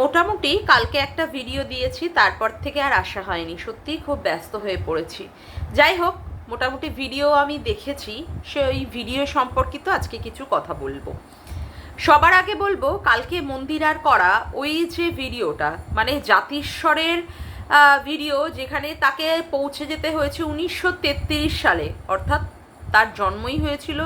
মোটামুটি কালকে একটা ভিডিও দিয়েছি, তারপর থেকে আর আসা হয়নি। সত্যিই খুব ব্যস্ত হয়ে পড়েছি। যাই হোক, মোটামুটি ভিডিও আমি দেখেছি সে ওই ভিডিও সম্পর্কিত আজকে কিছু কথা বলব। সবার আগে বলব, কালকে মন্দিরার করা, ওই যে ভিডিওটা মানে জাতিস্বরের ভিডিও যেখানে তাকে পৌঁছে যেতে হয়েছে উনিশশো তেত্রিশ সালে, অর্থাৎ তার জন্মই হয়েছিল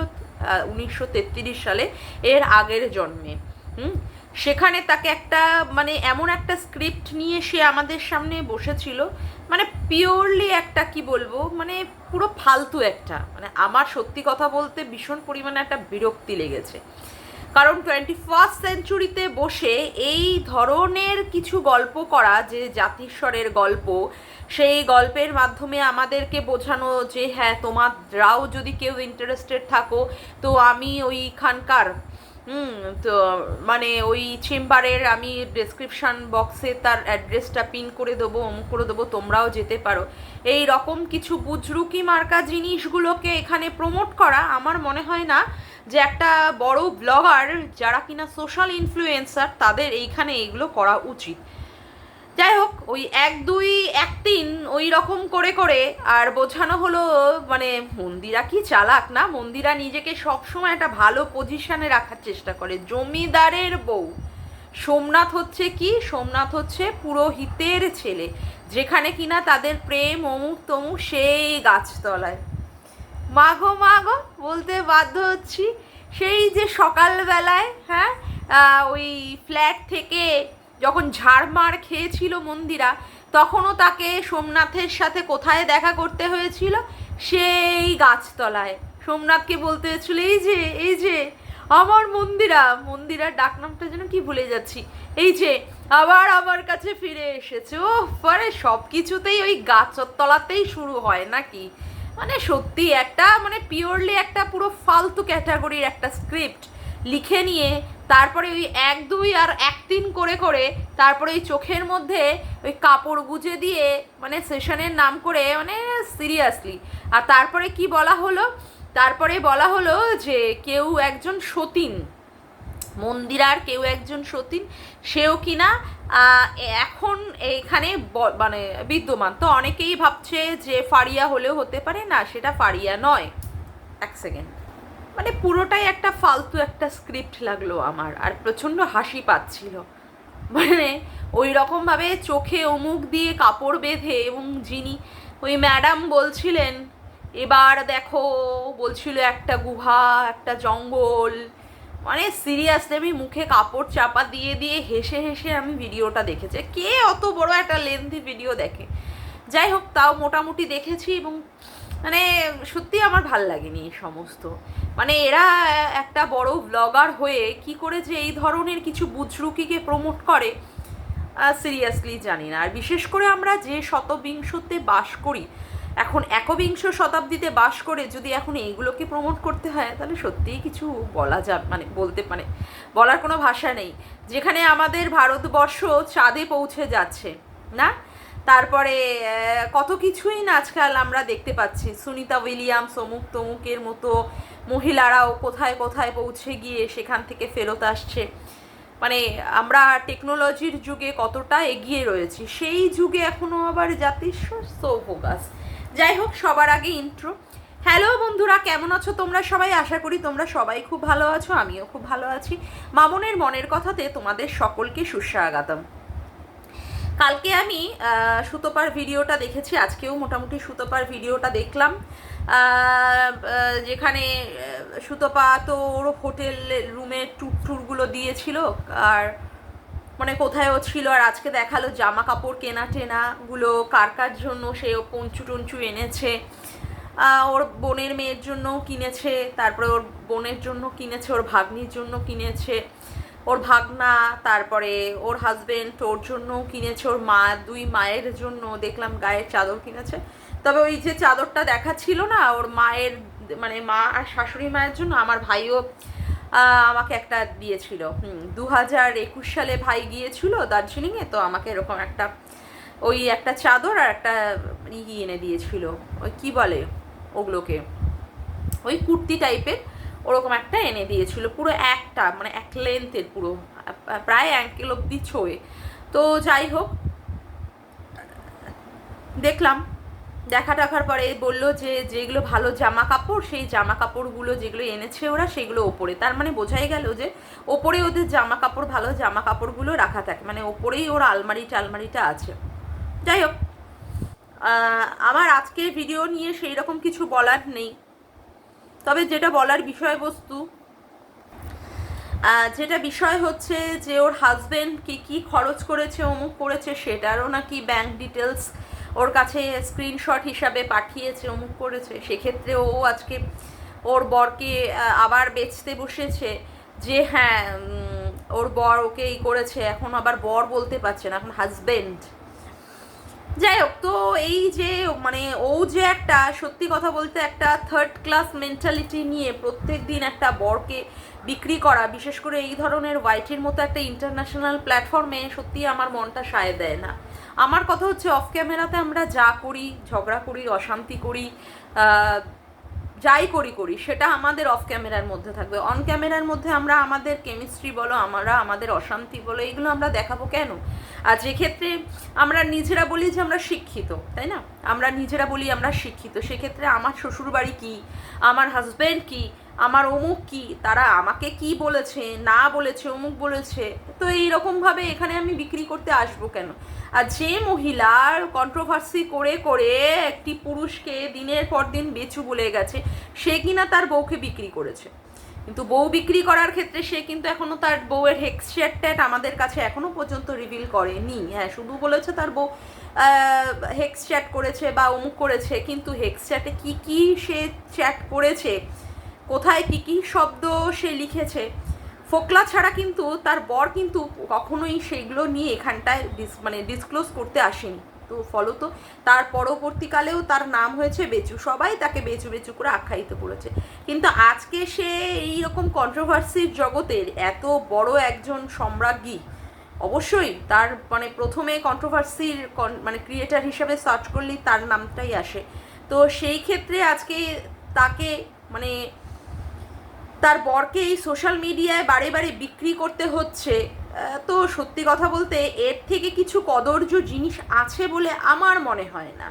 উনিশশো তেত্রিশ সালে, এর আগের জন্মে। হুম? সেখানে তাকে একটা মানে এমন একটা স্ক্রিপ্ট নিয়ে সে আমাদের সামনে বসেছিল মানে পিওরলি একটা, কি বলব মানে পুরো ফালতু একটা মানে আমার সত্যি কথা বলতে ভীষণ পরিমাণে একটা বিরক্তি লেগেছে। কারণ টোয়েন্টি ফার্স্ট সেঞ্চুরিতে বসে এই ধরনের কিছু গল্প করা, যে জাতিস্বরের গল্প, সেই গল্পের মাধ্যমে আমাদেরকে বোঝানো যে হ্যাঁ তোমারাও যদি কেউ ইন্টারেস্টেড থাকো, তো আমি ওইখানকার হুম, তো মানে ওই চেম্বারের আমি ডেসক্রিপশন বক্সে তার অ্যাড্রেসটা পিন করে দেবো, অমুক করে দেবো, তোমরাও যেতে পারো। এই রকম কিছু বুজরুকি মার্কা জিনিসগুলোকে এখানে প্রমোট করা আমার মনে হয় না যে একটা বড় ব্লগার যারা কিনা সোশ্যাল ইনফ্লুয়েন্সার তাদের এইখানে এগুলো করা উচিত। যাই হোক, ওই এক, দুই, এক, তিন, ওই রকম করে করে, আর বোঝানো হলো মানে মন্দিরা কি চালাক না? মন্দিরা নিজেকে সবসময় একটা ভালো পজিশনে রাখার চেষ্টা করে। জমিদারের বউ। সোমনাথ হচ্ছে কি? সোমনাথ হচ্ছে পুরোহিতের ছেলে, যেখানে কিনা তাদের প্রেম অমুক তমুক সেই গাছতলায়। মাগো মাগো, বলতে বাধ্য হচ্ছি। সেই যে সকালবেলায় হ্যাঁ ওই ফ্ল্যাট থেকে যখন ঝাড়মার খেয়েছিল মন্দিরা, তখনও তাকে সোমনাথের সাথে কোথায় দেখা করতে হয়েছিল? সেই গাছতলায়। সোমনাথকে বলতে হয়েছিল, এই যে এই যে, আমার মন্দিরা। মন্দিরার ডাকনামটা যেন কি ভুলে যাচ্ছি। এই যে, আবার আমার কাছে ফিরে এসেছে। ও পরে সব কিছুতেই ওই গাছের তলাতেই শুরু হয় নাকি? মানে সত্যি একটা মানে পিওরলি একটা পুরো ফালতু ক্যাটাগরির একটা স্ক্রিপ্ট লিখে নিয়ে তারপরে ওই এক দুই আর এক তিন করে করে তারপরে ওই চোখের মধ্যে ওই কাপড় গুজে দিয়ে মানে সেশনের নাম করে মানে সিরিয়াসলি। আর তারপরে কি বলা হলো? তারপরে বলা হলো যে কেউ একজন সতীন মন্দিরার কেউ একজন সতীন, সেও কিনা এখন ব- মানে বিদ্যমান। তো অনেকেই ভাবছে যে ফারিয়া হলেও হতে পারে। না, সেটা ফারিয়া নয়। এক সেকেন্ড। মানে পুরোটাই একটা ফালতু একটা স্ক্রিপ্ট লাগল আমার, আর প্রচণ্ড হাসি পাচ্ছিল। মানে ওই রকমভাবে চোখে অমুক দিয়ে কাপড় বেঁধে এবং যিনি ওই ম্যাডাম বলছিলেন, এবার দেখো, বলছিল, একটা গুহা, একটা জঙ্গল। মানে সিরিয়াসলি আমি মুখে কাপড় চাপা দিয়ে দিয়ে হেসে হেসে আমি ভিডিওটা দেখেছি। কে অত বড় একটা লেন্থি ভিডিও দেখে? যাই হোক, তাও মোটামুটি দেখেছি এবং মানে সত্যি আমার ভালো লাগেনি এই সমস্ত। মানে এরা একটা বড় ব্লগার হয়ে কি করে যে এই ধরনের কিছু বুজরুকিকে প্রমোট করে সিরিয়াসলি জানি না। আর বিশেষ করে আমরা যে শতবিংশতে বাস করি, এখন একবিংশ শতাব্দীতে বাস করে যদি এখন এইগুলোকে প্রমোট করতে হয়, তাহলে সত্যিই কিছু বলা যাবে মানে বলতে মানে বলার কোনো ভাষা নেই। যেখানে আমাদের ভারতবর্ষ চাঁদে পৌঁছে যাচ্ছে, না? তারপরে কত কিছুই না আজকাল আমরা দেখতে পাচ্ছি। সুনিতা উইলিয়ামস অমুক তমুকের মতো মহিলারাও কোথায় কোথায় পৌঁছে গিয়ে সেখান থেকে ফেরত আসছে। মানে আমরা টেকনোলজির যুগে কতটা এগিয়ে রয়েছি, সেই যুগে এখনও আবার জাতিস্বর? সো ফোকাস যাই হোক, সবার আগে ইন্ট্রো হ্যালো বন্ধুরা, কেমন আছো তোমরা সবাই? আশা করি তোমরা সবাই খুব ভালো আছো, আমিও খুব ভালো আছি। মামনের মনের কথাতে তোমাদের সকলকে সুস্বাগতম। কালকে আমি সুতোপার ভিডিওটা দেখেছি, আজকেও মোটামুটি সুতোপার ভিডিওটা দেখলাম। যেখানে সুতোপা তো ওর হোটেল রুমে ট্যুর ট্যুরগুলো দিয়েছিল, আর মানে কোথায় ও ছিল, আর আজকে দেখাল জামা কাপড় কেনা টেনাগুলো, কার কার জন্য সে পঞ্চু টঞ্চু এনেছে। ওর বোনের মেয়ের জন্য কিনেছে, তারপরে ওর বোনের জন্য কিনেছে, ওর ভাগ্নির জন্য কিনেছে। ওর ভাগনা, তারপরে ওর হাজবেন্ড ওর জন্য কিনেছে ওর মা, দুই মায়ের জন্য দেখলাম গায়ের চাদর কিনেছে। তবে ওই যে চাদরটা দেখাচ্ছিল না, ওর মায়ের মানে মা আর শাশুড়ি মায়ের জন্য আমার ভাইও আমাকে একটা দিয়েছিল। হুম দু হাজার একুশ সালে ভাই গিয়েছিল দার্জিলিংয়ে, তো আমাকে এরকম একটা ওই একটা চাদর আর একটা ই এনে দিয়েছিল। ওই কি বলে ওগুলোকে? ওই কুর্তি টাইপের ওরকম একটা এনে দিয়েছিল, পুরো একটা মানে এক লেন্থের পুরো, প্রায় অ্যাঙ্কেল অব্দি ছোঁয়ে। তো যাই হোক, দেখলাম। দেখা টাকার পরে বলল যে, যেগুলো ভালো জামা কাপড় সেই জামা কাপড়গুলো যেগুলো এনেছে ওরা, সেগুলো ওপরে। তার মানে বোঝাই গেল যে, ওপরে ওদের জামা কাপড় ভালো জামা কাপড়গুলো রাখা থাকে। মানে ওপরেই ওর আলমারি টালমারিটা আছে। যাই হোক আমার আজকের ভিডিও নিয়ে সেই রকম কিছু বলার নেই। তবে যেটা বলার বিষয়বস্তু যেটা বিষয় হচ্ছে যে ওর হাজবেন্ড কি কি খরচ করেছে, অমুক করেছে, সেটারও নাকি ব্যাংক ডিটেলস ওর কাছে স্ক্রিনশট হিসাবে পাঠিয়েছে, অমুক করেছে। সেক্ষেত্রে ও আজকে ওর বরকে আবার বেচতে বসেছে যে হ্যাঁ ওর বর ওকে এই করেছে, এখন আবার বর বলতে পারছে না, এখন হাজবেন্ড যাই হোক তো এই যে মানে ও যে একটা, সত্যি কথা বলতে একটা থার্ড ক্লাস মেন্টালিটি নিয়ে প্রত্যেক দিন একটা বরকে বিক্রি করা, বিশেষ করে এই ধরনের ওয়াইটির মতো একটা ইন্টারন্যাশনাল প্ল্যাটফর্মে সত্যি আমার মনটা সায় দেয় না। আমার কথা হচ্ছে অফ ক্যামেরাতে আমরা যা করি, ঝগড়া করি, অশান্তি করি যাই করি করি, সেটা আমাদের অফ ক্যামেরার মধ্যে থাকবে। অন ক্যামেরার মধ্যে আমরা আমাদের কেমিস্ট্রি বলো, আমরা আমাদের অশান্তি বলো, এগুলো আমরা দেখাবো কেন? আর যে ক্ষেত্রে আমরা নিজেরা বলি যে আমরা শিক্ষিত, তাই না? আমরা নিজেরা বলি আমরা শিক্ষিত, সেক্ষেত্রে আমার শ্বশুরবাড়ি কি? আমার হাজব্যান্ড কি? আমার অমুক কি? তারা আমাকে কি বলেছে, না বলেছে, অমুক বলেছে? তো এইরকমভাবে এখানে আমি বিক্রি করতে আসব কেন? আর যে মহিলার কন্ট্রোভার্সি করে করে একটি পুরুষকে দিনের পর দিন বেচু বলে গেছে, সে কিনা তার বউকে বিক্রি করেছে। কিন্তু বউ বিক্রি করার ক্ষেত্রে সে কিন্তু এখনও তার বউয়ের হেক্স চ্যাট আমাদের কাছে এখনও পর্যন্ত রিভিল করেনি। হ্যাঁ শুধু বলেছে তার বউ হেক্স চ্যাট করেছে বা অমুক করেছে, কিন্তু হেক্স চ্যাটে কী কী সে চ্যাট করেছে, কোথায় কী কী শব্দ সে লিখেছে ফোকলা ছাড়া কিন্তু তার বর কিন্তু কখনোই সেগুলো নিয়ে এখানটায় ডিস মানে ডিসক্লোজ করতে আসেনি। তো ফলত তার পরবর্তীকালেও তার নাম হয়েছে বেচু। সবাই তাকে বেচু বেচু করে আখ্যায়িত করেছে। কিন্তু আজকে সে এই রকম কন্ট্রোভার্সির জগতের এত বড় একজন সম্রাজ্ঞী, অবশ্যই তার মানে প্রথমে কন্ট্রোভার্সির মানে ক্রিয়েটার হিসেবে সার্চ করলেই তার নামটাই আসে। তো সেই ক্ষেত্রে আজকে তাকে মানে তার বরকে এই সোশ্যাল মিডিয়ায় বারে বারে বিক্রি করতে হচ্ছে। তো সত্যি কথা বলতে এর থেকে কিছু কদর্য জিনিস আছে বলে আমার মনে হয় না।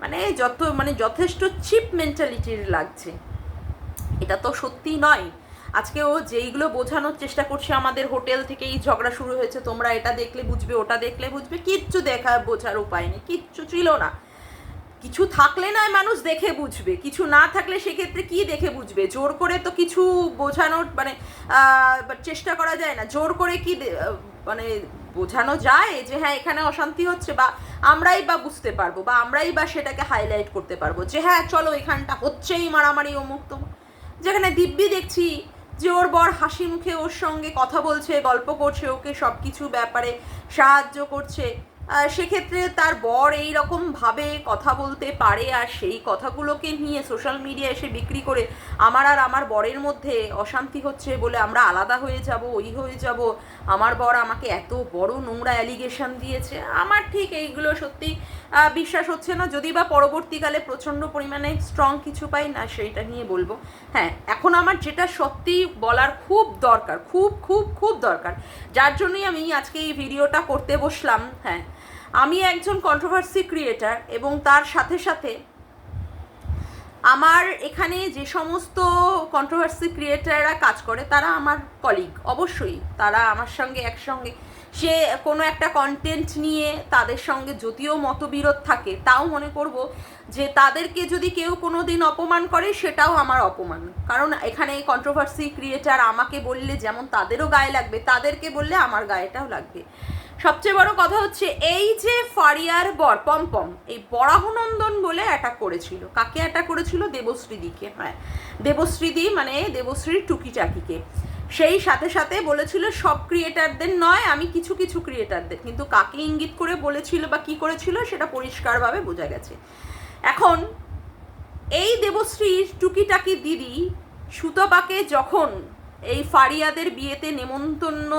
মানে যত মানে যথেষ্ট চিপ মেন্টালিটির লাগছে। এটা তো সত্যি নয়। আজকে ও যেইগুলো বোঝানোর চেষ্টা করছে আমাদের হোটেল থেকেই ঝগড়া শুরু হয়েছে, তোমরা এটা দেখলে বুঝবে, ওটা দেখলে বুঝবে, কিচ্ছু দেখা, বোঝার উপায় নেই, কিচ্ছু ছিল না। কিছু থাকলে না মানুষ দেখে বুঝবে, কিছু না থাকলে সেক্ষেত্রে কি দেখে বুঝবে? জোর করে তো কিছু বোঝানোর মানে চেষ্টা করা যায় না। জোর করে কি মানে বোঝানো যায় যে হ্যাঁ এখানে অশান্তি হচ্ছে বা আমরাই বা বুঝতে পারব বা আমরাই বা সেটাকে হাইলাইট করতে পারব যে হ্যাঁ চলো এখানটা হচ্ছেই মারামারি অমুক তমুক যেখানে দিব্যি দেখছি যে ওর বর হাসি মুখে ওর সঙ্গে কথা বলছে, গল্প করছে, ওকে সব কিছু ব্যাপারে সাহায্য করছে। সেক্ষেত্রে তার বর এই রকম ভাবে কথা বলতে পারে আর সেই কথাগুলোকে নিয়ে সোশ্যাল মিডিয়া এসে বিক্রি করে আমার আর আমার বরের মধ্যে অশান্তি হচ্ছে বলে আমরা আলাদা হয়ে যাব, ওই হয়ে যাব। আমার বর আমাকে এত বড় নোংরা অ্যালিগেশন দিয়েছে। আমার ঠিক এইগুলো সত্যি বিশ্বাস হচ্ছে না। যদি বা পরবর্তীকালে প্রচণ্ড পরিমাণে স্ট্রং কিছু পাই, না সেইটা নিয়ে বলব। হ্যাঁ এখন আমার যেটা সত্যি বলার খুব দরকার, খুব খুব খুব দরকার, যার জন্যই আমি আজকে এই ভিডিওটা করতে বসলাম। হ্যাঁ আমি একজন কন্ট্রোভার্সি ক্রিয়েটার এবং তার সাথে সাথে আমার এখানে যে সমস্ত কন্ট্রোভার্সি ক্রিয়েটাররা কাজ করে, তারা আমার কলিগ অবশ্যই। তারা আমার সঙ্গে একসঙ্গে। সে কোনো একটা কন্টেন্ট নিয়ে তাদের সঙ্গে যদিও মতবিরোধ থাকে, তাও মনে করব যে তাদেরকে যদি কেউ কোনো দিন অপমান করে, সেটাও আমার অপমান। কারণ এখানে কন্ট্রোভার্সি ক্রিয়েটার আমাকে বললে যেমন তাদেরও গায়ে লাগবে, তাদেরকে বললে আমার গায়েটাও লাগবে। সবচেয়ে বড় কথা হচ্ছে, এই যে ফারিয়ার বর, পম্পম, এই বরাহনন্দন বলে অ্যাটাক করেছিল। কাকে অ্যাটাক করেছিল? দেবশ্রীদিকে হ্যাঁ। দেবশ্রীদি মানে দেবশ্রীর টুকিটাকিকে। সেই সাথে সাথে বলেছিল, সব ক্রিয়েটারদের নয়, আমি কিছু কিছু ক্রিয়েটারদের কিন্তু কাকে ইঙ্গিত করে বলেছিল বা কি করেছিল, সেটা পরিষ্কারভাবে বোঝা গেছে। এখন, এই দেবশ্রীর টুকিটাকি দিদি, সুতপাকে যখন এই ফারিয়াদের বিয়েতে নেমন্তন্ন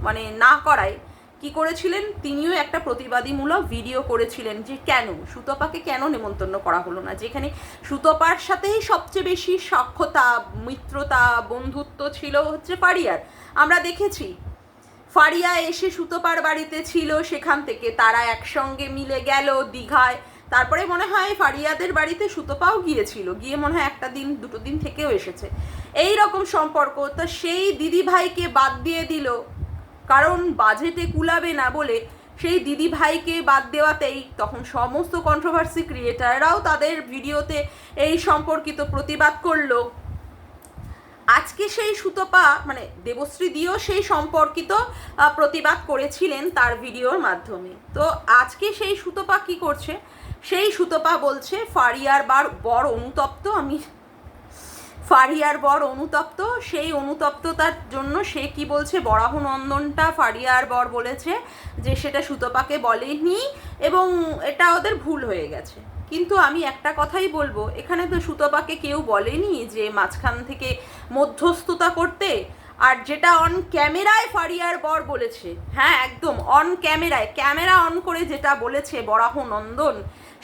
মানে না করায় কি করেছিলেন? তিনিও একটা প্রতিবাদীমূলক ভিডিও করেছিলেন যে কেন? সুতপাকে কেন নেমন্তন্ন করা হলো না? যেখানে সুতপার সাথেই সবচেয়ে বেশি সক্ষতা, মিত্রতা, বন্ধুত্ব ছিল হচ্ছে ফারিয়ার। আমরা দেখেছি, ফারিয়া এসে সুতোপার বাড়িতে ছিল সেখান থেকে। তারা একসঙ্গে মিলে গেল দীঘায়। তারপরে মনে হয় ফারিয়াদের বাড়িতে সুতোপাও গিয়েছিল। গিয়ে মনে হয় একটা দিন, দুটো দিন থেকেও এসেছে। এই রকম সম্পর্ক। তা সেই দিদি ভাইকে বাদ দিয়ে দিল কারণ বাজেটে কুলাবে না বলে সেই দিদি ভাইকে বাদ দেওয়াতেই তখন সমস্ত কন্ট্রোভার্সি ক্রিয়েটাররাও তাদের ভিডিওতে এই সম্পর্কিত প্রতিবাদ করল। আজকে সেই সুতপা মানে দেবশ্রী দিও সেই সম্পর্কিত প্রতিবাদ করেছিলেন তার ভিডিওর মাধ্যমে। তো আজকে সেই সুতপা কি করছে? সেই সুতপা বলছে, ফারিয়ার বার বর অনুতপ্ত, আমি ফারিয়ার বর অনুতপ্ত, সেই অনুতপ্ততার জন্য সে কি বলছে, বরাহনন্দনটা ফারিয়ার বর বলেছে যে সেটা সুতপাকে বলেনি এবং এটা ওদের ভুল হয়ে গেছে। কিন্তু আমি একটা কথাই বলব, এখানে তো সুতপাকে কেউ বলেনি যে মাঝখান থেকে মধ্যস্থতা করতে, আর যেটা অন ক্যামেরায় ফারিয়ার বর বলেছে হ্যাঁ একদম অন ক্যামেরায়, ক্যামেরা অন করে যেটা বলেছে বরাহনন্দন,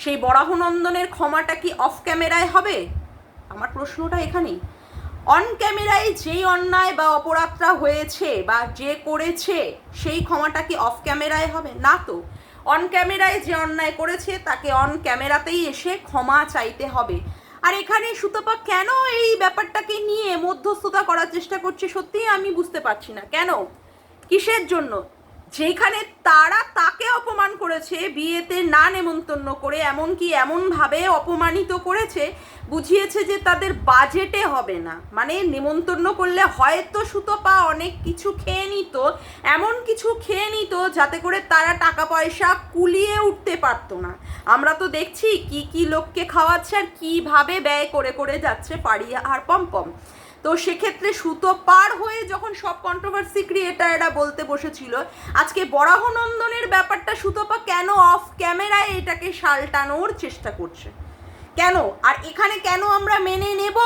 সেই বরাহনন্দনের ক্ষমাটা কি অফ ক্যামেরায় হবে? আমার প্রশ্নটা এখানেই। অন ক্যামেরায় যেই অন্যায় বা অপরাধটা হয়েছে বা যে করেছে, সেই ক্ষমাটা কি অফ ক্যামেরায় হবে? না তো। অন ক্যামেরায় যে অন্যায় করেছে, তাকে অন ক্যামেরাতেই এসে ক্ষমা চাইতে হবে। আর এখানে সুতপা কেন এই ব্যাপারটাকে নিয়ে মধ্যস্থতা করার চেষ্টা করছে সত্যিই আমি বুঝতে পারছি না। কেন? কিসের জন্য? যেখানে তারা তাকে অপমান করেছে, বিয়েতে না নেমন্তন্ন করে, এমনকি এমনভাবে অপমানিত করেছে, বুঝিয়েছে যে তাদের বাজেটে হবে না। মানে নেমন্তন্ন করলে হয়তো সুতপা অনেক কিছু খেয়ে নিত, এমন কিছু খেয়ে নিত যাতে করে তারা টাকা পয়সা কুলিয়ে উঠতে পারতো না। আমরা তো দেখছি কি কি লোককে খাওয়াচ্ছে আর কীভাবে ব্যয় করে করে যাচ্ছে পাড়িয়া আর পম্পম। তো সেক্ষেত্রে সুতো পার হয়ে যখন সব কন্ট্রোভার্সি ক্রিয়েটাররা বলতে বসেছিল, আজকে বরাহনন্দনের ব্যাপারটা সুতপা কেন অফ ক্যামেরায় এটাকে সালটানোর চেষ্টা করছে? কেন? আর এখানে কেন আমরা মেনে নেব?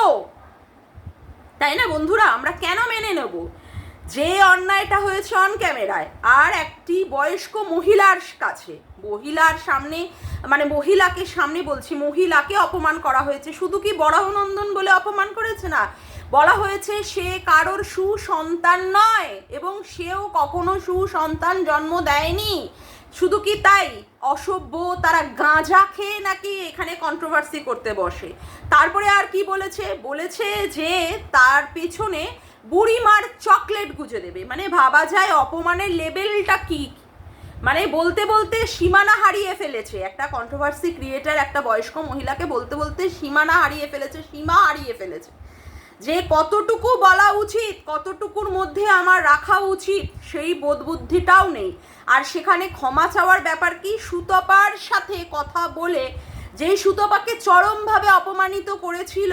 তাই না বন্ধুরা? আমরা কেন মেনে নেব? যে অন্যায়টা হয়েছে অন ক্যামেরায় আর একটি বয়স্ক মহিলার কাছে, মহিলার সামনে মানে মহিলাকে সামনে বলছি, মহিলাকে অপমান করা হয়েছে। শুধু কি বরাহনন্দন বলে অপমান করেছে না? বলা হয়েছে, সে কারোর সুসন্তান নয় এবং সেও কখনো সুসন্তান জন্ম দেয়নি। শুধু কি তাই? অসভ্য, তারা গাঁজা খেয়ে নাকি এখানে কন্ট্রোভার্সি করতে বসে। তারপরে আর কি বলেছে? বলেছে যে, তার পেছনে বুড়িমার চকলেট গুজে দেবে। মানে ভাবা যায় অপমানের লেভেলটা কি? মানে বলতে বলতে সীমানা হারিয়ে ফেলেছে। একটা কন্ট্রোভার্সি ক্রিয়েটার একটা বয়স্ক মহিলাকে বলতে বলতে সীমানা হারিয়ে ফেলেছে, সীমা হারিয়ে ফেলেছে। যে কতটুকু বলা উচিত, কতটুকুর মধ্যে আমার রাখা উচিত, সেই বোধবুদ্ধিটাও নেই। আর সেখানে ক্ষমা চাওয়ার ব্যাপার কি? সুতপার সাথে কথা বলে যেই সুতপাকে চরমভাবে অপমানিত করেছিল,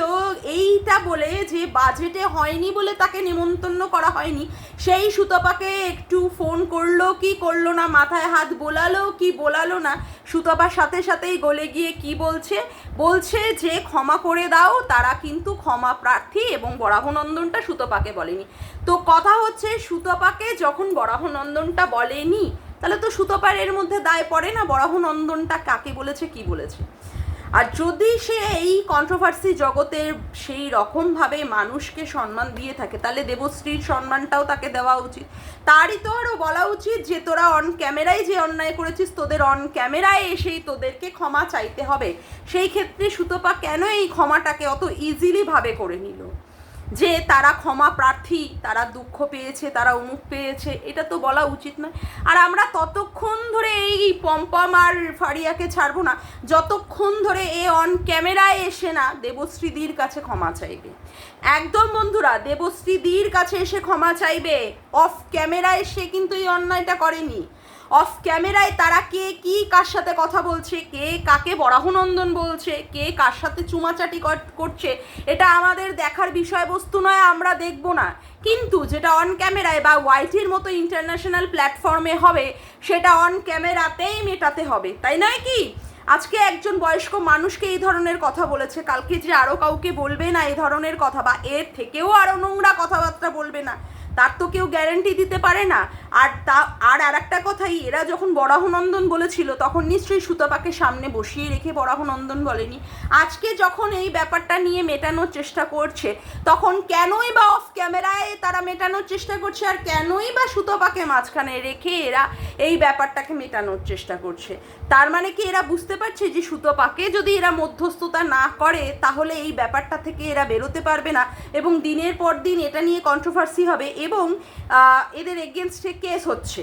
এইটা বলে যে বাজেটে হয়নি বলে তাকে নিমন্ত্রণ করা হয়নি। সেই সুতপাকে একটু ফোন করল, কি করল না, মাথায় হাত বোলালো, কি বোলালো না, সুতপার সাথে সাথেই গলে গিয়ে কি বলছে? বলছে যে ক্ষমা করে দাও, তারা কিন্তু ক্ষমা প্রার্থী এবং বরাহনন্দনটা সুতপাকে বলেনি। তো কথা হচ্ছে সুতপাকে যখন বরাহনন্দনটা বলেনি, তাহলে তো সুতপার এর মধ্যে দায় পড়ে না, বরাহনন্দনটা কাকে বলেছে, কি বলেছে? আর যদি সে এই কন্ট্রোভার্সি জগতের সেই রকমভাবে মানুষকে সম্মান দিয়ে থাকে, তাহলে দেবশ্রীর সম্মানটাও তাকে দেওয়া উচিত। তারই তো আরও বলা উচিত যে, তোরা অন ক্যামেরায় যে অন্যায় করেছিস, তোদের অন ক্যামেরায় এসেই তোদেরকে ক্ষমা চাইতে হবে। সেই ক্ষেত্রে সুতপা কেন এই ক্ষমাটাকে অত ইজিলিভাবে করে নিল? যে তারা ক্ষমা প্রার্থী, তারা দুঃখ পেয়েছে, তারা অমুক পেয়েছে, এটা তো বলা উচিত নয়। আর আমরা ততক্ষণ ধরে এই পম্পম আর ফারিয়াকে ছাড়বো না, যতক্ষণ ধরে এ অন ক্যামেরায় এসে না দেবশ্রীদির কাছে ক্ষমা চাইবে। একদম বন্ধুরা দেবশ্রীদির কাছে এসে ক্ষমা চাইবে। অফ ক্যামেরায় সে কিন্তু এই অন্যায়টা করেনি। অফ ক্যামেরায় তারা কে কি, কার সাথে কথা বলছে, কে কাকে বরাহনন্দন বলছে, কে কার সাথে চুমাচাটি কর- করছে, এটা আমাদের দেখার বিষয়বস্তু নয়, আমরা দেখব না। কিন্তু যেটা অন ক্যামেরায় বা ওয়াইটির মতো ইন্টারন্যাশনাল প্ল্যাটফর্মে হবে, সেটা অন ক্যামেরাতেই মেটাতে হবে, তাই নয় কি? আজকে একজন বয়স্ক মানুষকে এই ধরনের কথা বলেছে, কালকে যে আরও কাউকে বলবে না এই ধরনের কথা বা এর থেকেও আরও নোংরা কথাবার্তা বলবে না। তার তো কেউ গ্যারান্টি দিতে পারে না। আর তা, আর আর একটা কথাই, এরা যখন বরাহনন্দন বলেছিল, তখন নিশ্চয়ই সুতপাকে সামনে বসিয়ে রেখে বরাহনন্দন বলেনি। আজকে যখন এই ব্যাপারটা নিয়ে মেটানোর চেষ্টা করছে, তখন কেনই বা অফ ক্যামেরায় তারা মেটানোর চেষ্টা করছে, আর কেনই বা সুতপাকে মাঝখানে রেখে এরা এই ব্যাপারটাকে মেটানোর চেষ্টা করছে। তার মানে কি এরা বুঝতে পারছে যে সুতপাকে যদি এরা মধ্যস্থতা না করে, তাহলে এই ব্যাপারটা থেকে এরা বেরোতে পারবে না। এবং দিনের পর দিন এটা নিয়ে কন্ট্রোভার্সি হবে এবং এদের এগেনস্টে কেস হচ্ছে।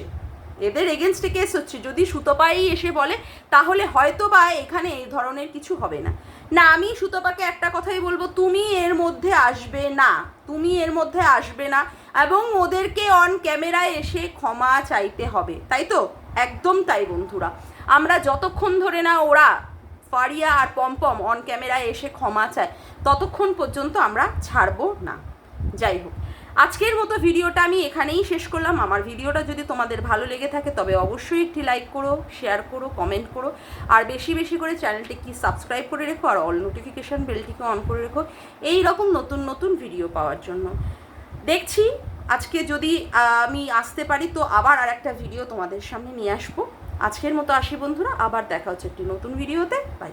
এদের এগেনস্টে কেস হচ্ছে। যদি সুতপাই এসে বলে, তাহলে হয়তো বা এখানে এই ধরনের কিছু হবে না। না, আমি সুতপাকে একটা কথাই বলব, তুমি এর মধ্যে আসবে না। তুমি এর মধ্যে আসবে না। এবং ওদেরকে অন ক্যামেরায় এসে ক্ষমা চাইতে হবে। তাই তো? একদম তাই, বন্ধুরা। আমরা যতক্ষণ ধরে না ওরা ফারিয়া আর পম্পম অন ক্যামেরায় এসে ক্ষমা চায়, ততক্ষণ পর্যন্ত আমরা ছাড়বো না। যাই হোক। আজকের মতো ভিডিওটা আমি এখানেই শেষ করলাম। আমার ভিডিওটা যদি তোমাদের ভালো লেগে থাকে, তবে অবশ্যই একটি লাইক করো শেয়ার করো কমেন্ট করো। আর বেশি বেশি করে চ্যানেলটি চ্যানেলটিকে সাবস্ক্রাইব করে রেখো আর অল নোটিফিকেশান বেলটিকে অন করে রেখো। এই রকম নতুন নতুন ভিডিও পাওয়ার জন্য। দেখছি, আজকে যদি আমি আসতে পারি, তো আবার আর একটা ভিডিও তোমাদের সামনে নিয়ে আসব। আজকের মতো আসি বন্ধুরা, আবার দেখা হচ্ছে একটি নতুন ভিডিওতে বাই